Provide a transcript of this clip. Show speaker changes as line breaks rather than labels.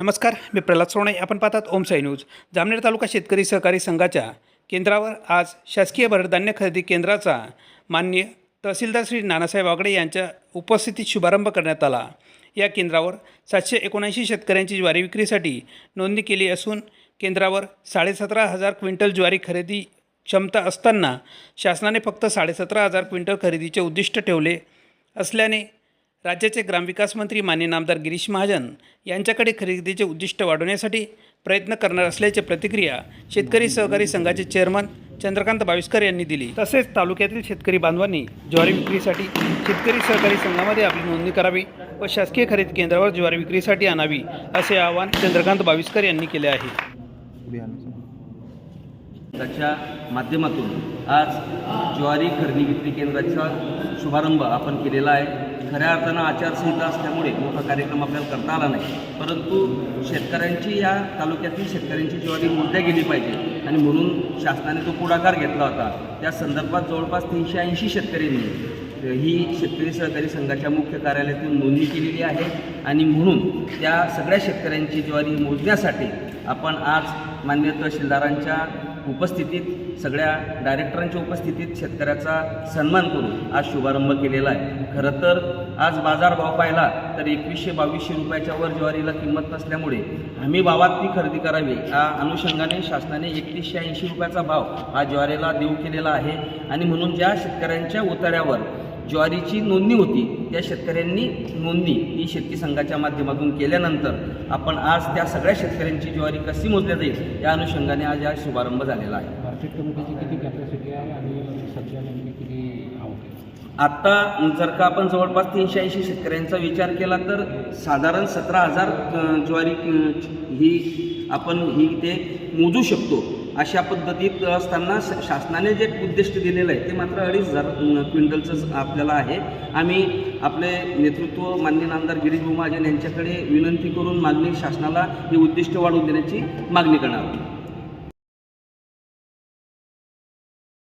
नमस्कार मी प्रल्हाद सोणे आपण पाहतात ओम साई न्यूज. जामनेर तालुका शेतकरी सहकारी संघाच्या केंद्रावर आज शासकीय भरडधान्य खरेदी केंद्राचा मान्य तहसीलदार श्री नानासाहेब वागडे यांच्या उपस्थितीत शुभारंभ करण्यात आला. या केंद्रावर सातशे एकोणऐंशी शेतकऱ्यांची ज्वारी विक्रीसाठी नोंदणी केली असून केंद्रावर साडेसतरा हजार क्विंटल ज्वारी खरेदी क्षमता असताना शासनाने फक्त साडेसतरा हजार क्विंटल खरेदीचे उद्दिष्ट ठेवले असल्याने राज्याचे ग्रामविकास मंत्री मान्य नामदार गिरीश महाजन यांच्याकडे खरेदीचे उद्दिष्ट वाढवण्यासाठी प्रयत्न करणार असल्याची प्रतिक्रिया शेतकरी सहकारी संघाचे चेअरमन चंद्रकांत बाविस्कर यांनी दिली. तसेच तालुक्यातील शेतकरी बांधवांनी ज्वारी विक्रीसाठी शेतकरी सहकारी संघामध्ये आपली नोंदणी करावी व शासकीय खरेदी केंद्रावर ज्वारी विक्रीसाठी आणावी असे आवाहन चंद्रकांत बाविस्कर यांनी केले आहे.
त्याच्या माध्यमातून आज ज्वारी खरेदी विक्री केंद्राचा शुभारंभ आपण केलेला आहे. खऱ्या अर्थानं आचारसंहिता असल्यामुळे मोठा कार्यक्रम आपल्याला करता आला नाही. परंतु शेतकऱ्यांची या तालुक्यातील शेतकऱ्यांची ज्वारी मोडल्या गेली पाहिजे. आणि म्हणून शासनाने तो पुढाकार घेतला होता. त्या संदर्भात जवळपास तीनशे ऐंशी शेतकऱ्यांनी ही शेतकरी सहकारी संघाच्या मुख्य कार्यालयातून नोंदणी केलेली आहे. आणि म्हणून त्या सगळ्या शेतकऱ्यांची ज्वारी मोजण्यासाठी आपण आज मान्य तहसीलदारांच्या उपस्थितीत सगळ्या डायरेक्टरांच्या उपस्थितीत शेतकऱ्याचा सन्मान करून आज शुभारंभ केलेला आहे. खरं तर आज बाजारभाव पाहिला तर एकवीसशे बावीसशे रुपयाच्या वर ज्वारीला किंमत नसल्यामुळे हमी भावात ती खरेदी करावी. या अनुषंगाने शासनाने एकतीसशे ऐंशी रुपयाचा भाव हा ज्वारीला देऊ केलेला आहे. आणि म्हणून ज्या शेतकऱ्यांच्या उतार्यावर ज्वारीची नोंदणी होती. त्या शेतकऱ्यांनी नोंदणी ही शेतकी संघाच्या माध्यमातून केल्यानंतर आपण आज त्या सगळ्या शेतकऱ्यांची ज्वारी कशी मोजल्या जाईल या अनुषंगाने आज हा शुभारंभ झालेला आहे.
मार्केट कमिटीची किती कॅपॅसिटी आहे आणि सध्या नेमकी किती आवक आहे?
आत्ता जर का आपण जवळपास तीनशे ऐंशी शेतकऱ्यांचा विचार केला तर साधारण सतरा हजार ज्वारी ही आपण ही ते मोजू शकतो. अशा पद्धतीत असताना शासनाने जे उद्दिष्ट दिलेलं आहे ते मात्र अडीच हजार क्विंटलचंच आपल्याला आहे. आम्ही आपले नेतृत्व मान्य नामदार गिरीश महाजन यांच्याकडे विनंती करून मागणी शासनाला हे उद्दिष्ट वाढवून देण्याची मागणी करणार आहोत.